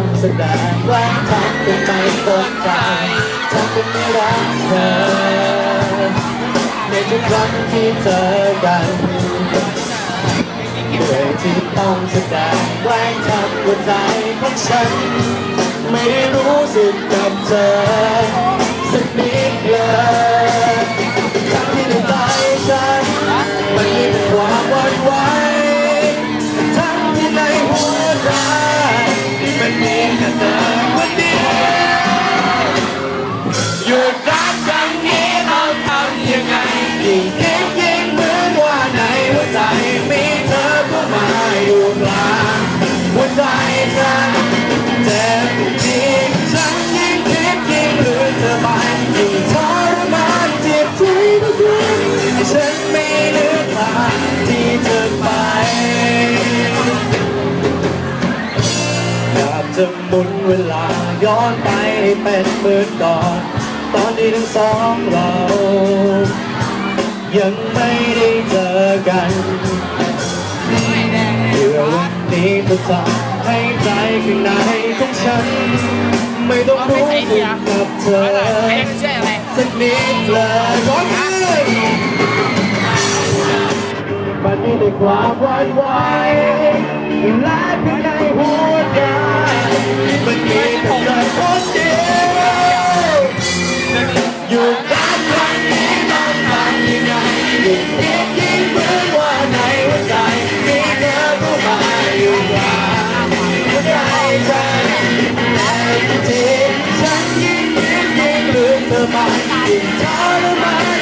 งแสดงว่าทำเป็นไม่สนใจทำเป็นไม่รักเธอในทุกครั้งที่เจอกันเคยที่ต้องแสดงว่าทำหัวใจของฉัน ไม่ได้รู้สึกกับเธอ ยิ่งคิดยิ่งเหมือนว่าในหัวใจมีเธอเข้ามาอยู่กลางหัวใจฉันเจ็บยิ่งฉันยิ่งคิดยิ่งลืมเธอไปยิ่งทรมานเจ็บใจทุกครั้ฉันไม่เหลือทางที่จะไปอยากจะหมุนเวลาย้อนไปเป็นเหมือนก่อน ตอนที่ทั้งสองเรา ยังไม่ได้เจอกันเพื่อวันนี้จะทำให้ใจข้างในของฉัน ไม่ต้องรู้สึกกับเธอใครจะเชื่ออะไรสักนิดเลยร้องเลยมันมีแต่ความหวั่นไหวและภายในหัวใจมันมี ฉันยิ่งยิ่งคิดยิ่งลืมเธอไปยิ่งทรมาน